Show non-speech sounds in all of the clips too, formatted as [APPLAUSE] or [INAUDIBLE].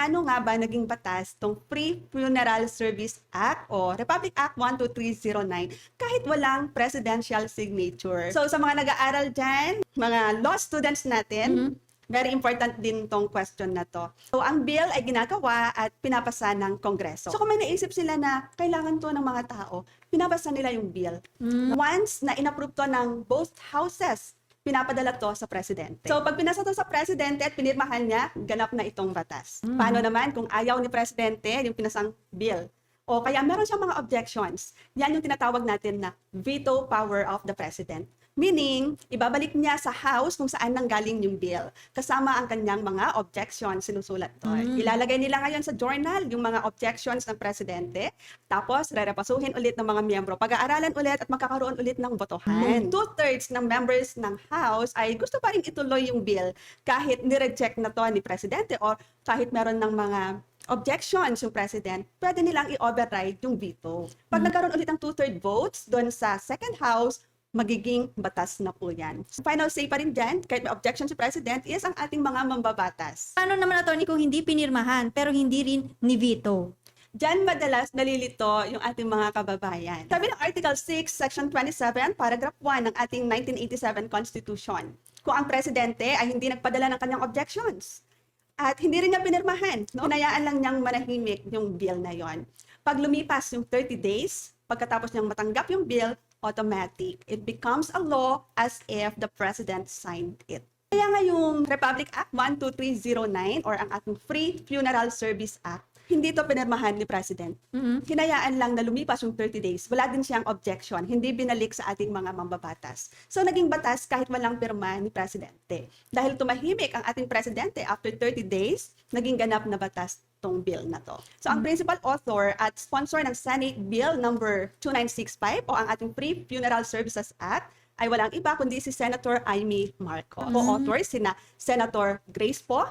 paano nga ba naging batas tong Free Funeral Service Act o Republic Act 12309 kahit walang presidential signature. So sa mga nag-aaral dyan, mga law students natin, very important din tong question na to. So ang bill ay ginagawa at pinapasa ng Kongreso. So kung may naisip sila na kailangan to ng mga tao, pinapasa nila yung bill. Once na inapprove to ng both houses, pinapadala to sa presidente. So pag pinasa to sa presidente at pinirmahan niya, ganap na itong batas. Paano naman kung ayaw ni presidente yung pinasang bill? O kaya meron siyang mga objections. Yan yung tinatawag natin na veto power of the president. Meaning, ibabalik niya sa House kung saan nanggaling yung bill. Kasama ang kanyang mga objections sinusulat doon. Ilalagay nila ngayon sa journal yung mga objections ng presidente. Tapos, rerepasuhin ulit ng mga miyembro. Pag-aaralan ulit at magkakaroon ulit ng botohan. Two-thirds ng members ng House ay gusto pa rin ituloy yung bill kahit nireject na to ni presidente or kahit meron ng mga objections yung president, pwede nilang i-override yung veto. Pag nagkaroon ulit ng two-third votes doon sa second house, magiging batas na po yan. Final say pa rin dyan, kahit may objection si president, is ang ating mga mambabatas. Paano naman, attorney, kung hindi pinirmahan pero hindi rin ni veto? Diyan madalas nalilito yung ating mga kababayan. Sabi ng Article 6, Section 27, Paragraph 1 ng ating 1987 Constitution, kung ang presidente ay hindi nagpadala ng kanyang objections at hindi rin niya pinirmahan, no? hinayaan lang niyang manahimik yung bill na yon. Pag lumipas yung 30 days, pagkatapos niyang matanggap yung bill, automatic. It becomes a law as if the president signed it. Kaya nga yung Republic Act 12309 or ang ating Free Funeral Service Act, hindi to pinirmahan ni President. Hinayaan lang na lumipas yung 30 days. Wala din siyang objection. Hindi binalik sa ating mga mambabatas. So naging batas kahit walang pirma ni Presidente. Dahil tumahimik ang ating Presidente after 30 days, naging ganap na batas tong bill na to. So ang principal author at sponsor ng Senate Bill number 2965 o ang ating Free Funeral Services Act ay walang iba kundi si Senator Amy Marcos. Co-authors sina Senator Grace Po,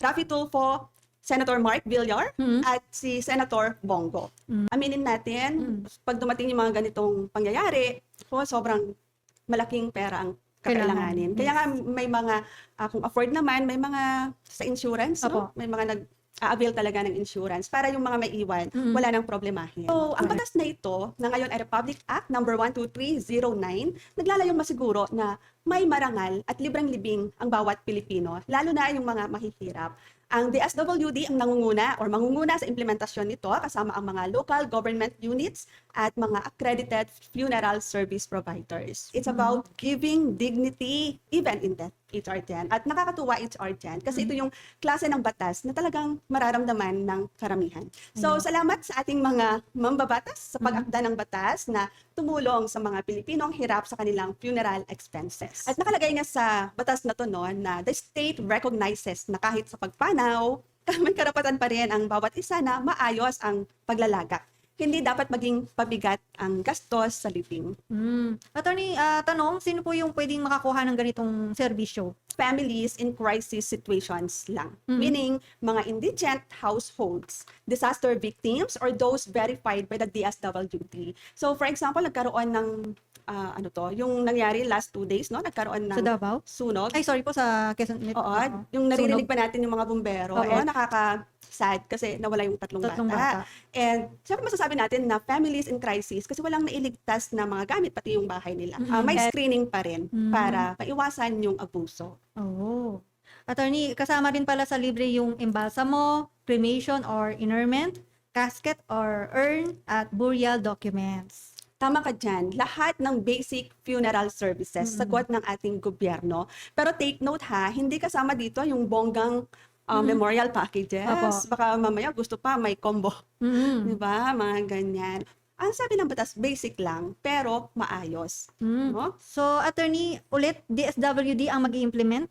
Rafi Tulfo, Senator Mark Villar, at si Senator Bongo. Aminin natin, pag dumating yung mga ganitong pangyayari, oh, sobrang malaking pera ang kakailanganin. Kailangan, Kaya nga may mga, ah, kung afford naman, may mga sa insurance, no? Opo. may mga nag avail talaga ng insurance para yung mga may iwan, wala nang problemahin. So, ang batas na ito, na ngayon ay Republic Act number 12309, naglalayong masiguro na may marangal at libreng libing ang bawat Pilipino, lalo na yung mga mahihirap. Ang DSWD ang nangunguna or mangunguna sa implementasyon nito kasama ang mga local government units at mga accredited funeral service providers. It's about giving dignity even in death. HR 10. At nakakatuwa HR 10 kasi ito yung klase ng batas na talagang mararamdaman ng karamihan. So, salamat sa ating mga mambabatas sa pag-akda ng batas na tumulong sa mga Pilipinong hirap sa kanilang funeral expenses. At nakalagay nga sa batas na to no, na the state recognizes na kahit sa pagpanaw, may [LAUGHS] karapatan pa rin ang bawat isa na maayos ang paglalagak. Hindi dapat maging pabigat ang gastos sa living. Mm. Attorney, ah, tanong, sino po yung pwedeng makakuha ng ganitong serbisyo? families in crisis situations lang. Meaning, mga indigent households, disaster victims, or those verified by the DSWD. So, for example, nagkaroon ng, ah, ano to, yung nangyari last two days, no? Nagkaroon ng Sa Davao? sunog. Ay, sorry po sa Quezon. Oo, yung naririnig Sunog. pa natin yung mga bumbero, Oo. eh, nakaka-sad kasi nawala yung tatlong, Tatlong bata. bata. And syempre masasabi natin na families in crisis kasi walang nailigtas na mga gamit, pati yung bahay nila. Ah, may screening pa rin para maiwasan yung abuso. Oo. Attorney, kasama rin pala sa libre yung embalsamo, cremation or interment, casket or urn, at burial documents. Tama ka dyan. Lahat ng basic funeral services, sagot ng ating gobyerno. Pero take note ha, hindi kasama dito yung bonggang uh, memorial packages. Opo. Baka mamaya gusto pa may combo. Mm. Di ba? Mga ganyan. Ang sabi ng batas, basic lang, pero maayos. Mm. No? So, attorney, ulit, DSWD ang mag implement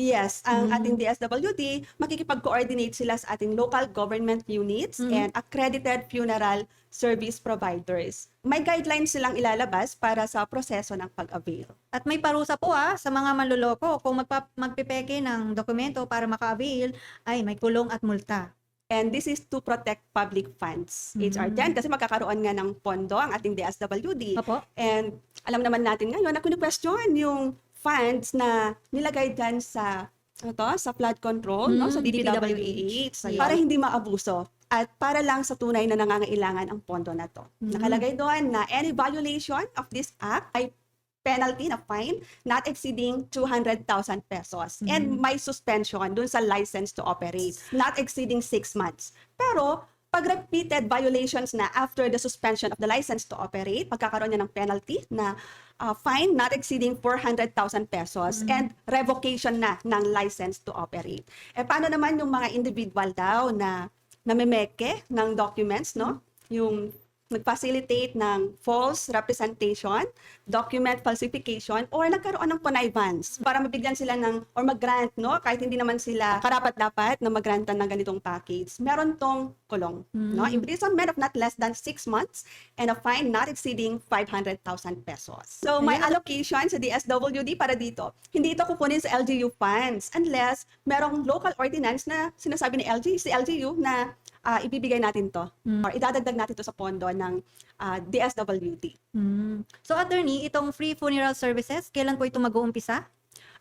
Yes, ang ating DSWD, makikipag-coordinate sila sa ating local government units and accredited funeral service providers. May guidelines silang ilalabas para sa proseso ng pag-avail. At may parusa po ah, sa mga manloloko. Kung magpa- magpipeke ng dokumento para maka-avail, ay may kulong at multa. And this is to protect public funds. HR 10 kasi magkakaroon nga ng pondo ang ating DSWD. Opo. And alam naman natin ngayon na kuni-question yung funds na nilagay dyan sa ito, sa flood control, no, Mm, sa DPWH, DPWH. para hindi maabuso at para lang sa tunay na nangangailangan ang pondo na to. Mm. Nakalagay doon na any violation of this act ay penalty na fine not exceeding 200,000 pesos and may suspension dun sa license to operate not exceeding 6 months. Pero pag repeated violations na after the suspension of the license to operate, pagkakaroon niya ng penalty na uh, fine not exceeding 400,000 pesos and revocation na ng license to operate. Eh paano naman yung mga individual daw na namemeke ng documents, no? Yung nag-facilitate ng false representation, document falsification, or nagkaroon ng connivance para mabigyan sila ng, or mag-grant, no? Kahit hindi naman sila karapat-dapat na mag-grantan ng ganitong package. Meron tong kulong, no? Imprisonment of not less than 6 months and a fine not exceeding 500,000 pesos. So, may allocation sa DSWD para dito. Hindi ito kukunin sa LGU funds unless merong local ordinance na sinasabi ni LG, si LGU na ah, ibibigay natin to or idadagdag natin to sa pondo ng ah, DSWD. Mm. So, attorney, itong free funeral services, kailan po ito mag-uumpisa?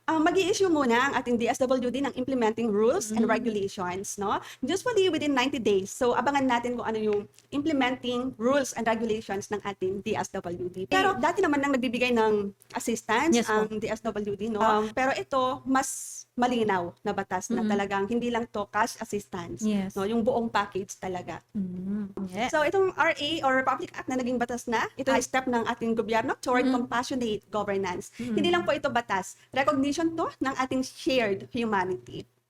Um, mag issue muna ang ating DSWD ng implementing rules and regulations, no? Usually within 90 days. So, abangan natin kung ano yung implementing rules and regulations ng ating DSWD. Pero dati naman nang nagbibigay ng assistance Yes po. ang DSWD, no? Um, pero ito, mas malinaw na batas na talagang hindi lang to cash assistance, Yes. no? Yung buong package talaga. Mm. Yes. So itong RA or Republic Act na naging batas na, ito ay step ng ating gobyerno toward compassionate governance. Hindi lang po ito batas, recognition to ng ating shared humanity.